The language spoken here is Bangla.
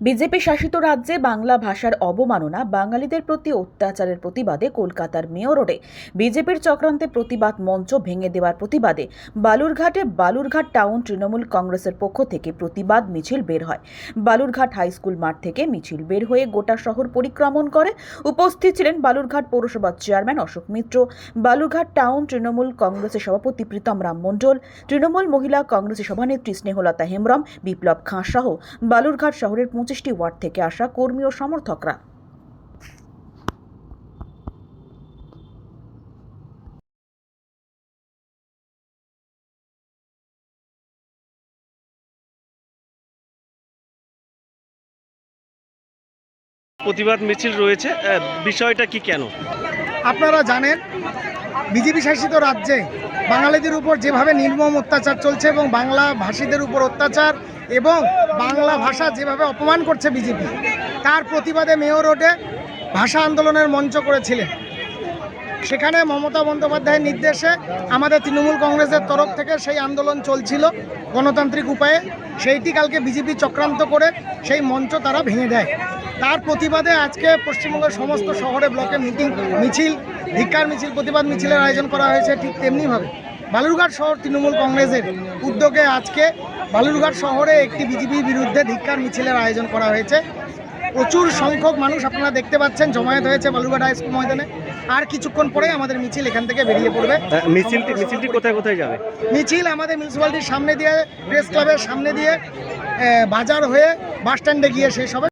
বিজেপি শাসিত রাজ্যে বাংলা ভাষার অবমাননা, বাঙালিদের প্রতি অত্যাচারের প্রতিবাদে কলকাতার মেয়র রোডে বিজেপির চক্রান্তে প্রতিবাদ মঞ্চ ভেঙে দেওয়ার প্রতিবাদে বালুরঘাটে বালুরঘাট টাউন তৃণমূল কংগ্রেসের পক্ষ থেকে প্রতিবাদ মিছিল বের হয়। বালুরঘাট হাই স্কুল মাঠ থেকে মিছিল বের হয়ে গোটা শহর পরিক্রমণ করে। উপস্থিত ছিলেন বালুরঘাট পৌরসভার চেয়ারম্যান অশোক মিত্র, বালুরঘাট টাউন তৃণমূল কংগ্রেসের সভাপতি প্রীতম রাম মণ্ডল, তৃণমূল মহিলা কংগ্রেসের সভানেত্রী স্নেহলতা হেমব্রম, বিপ্লব খাঁ সহ বালুরঘাট শহরের পঁচিশটি ওয়ার্ড থেকে আসা কর্মী ও সমর্থকরা। প্রতিবাদ মিছিল রয়েছে। বিষয়টা কি কেন? আপনারা জানেন, বিজেপি শাসিত রাজ্যে বাঙালিদের উপর যেভাবে নির্মম অত্যাচার চলছে এবং বাংলা ভাষীদের উপর অত্যাচার এবং বাংলা ভাষা যেভাবে অপমান করছে বিজেপি, তার প্রতিবাদে মেয়র রোডে ভাষা আন্দোলনের মঞ্চ করেছিলেন। সেখানে মমতা বন্দ্যোপাধ্যায়ের নির্দেশে আমাদের তৃণমূল কংগ্রেসের তরফ থেকে সেই আন্দোলন চলছিল গণতান্ত্রিক উপায়ে। সেইটি কালকে বিজেপি চক্রান্ত করে সেই মঞ্চ তারা ভেঙে দেয়। তার প্রতিবাদে আজকে পশ্চিমবঙ্গের সমস্ত শহরে ব্লকে মিটিং মিছিল ধিক্কার মিছিল প্রতিবাদ মিছিলের আয়োজন করা হয়েছে ঠিক তেমনিভাবে। বালুরঘাট শহর তৃণমূল কংগ্রেসের উদ্যোগে আজকে বালুরঘাট শহরে একটি বিজেপির বিরুদ্ধে ধিক্কার মিছিলের আয়োজন করা হয়েছে। প্রচুর সংখ্যক মানুষ আপনারা দেখতে পাচ্ছেন জমায়েত হয়েছে বালুরঘাট হাই স্কুল ময়দানে। আর কিছুক্ষণ পরে আমাদের মিছিল এখান থেকে বেরিয়ে পড়বে। মিছিলটি মিছিলটি কোথায় কোথায় যাবে? মিছিল আমাদের মিউনিসিপ্যালিটির সামনে দিয়ে প্রেস ক্লাবের সামনে দিয়ে বাজার হয়ে বাস স্ট্যান্ডে গিয়ে শেষ হবে।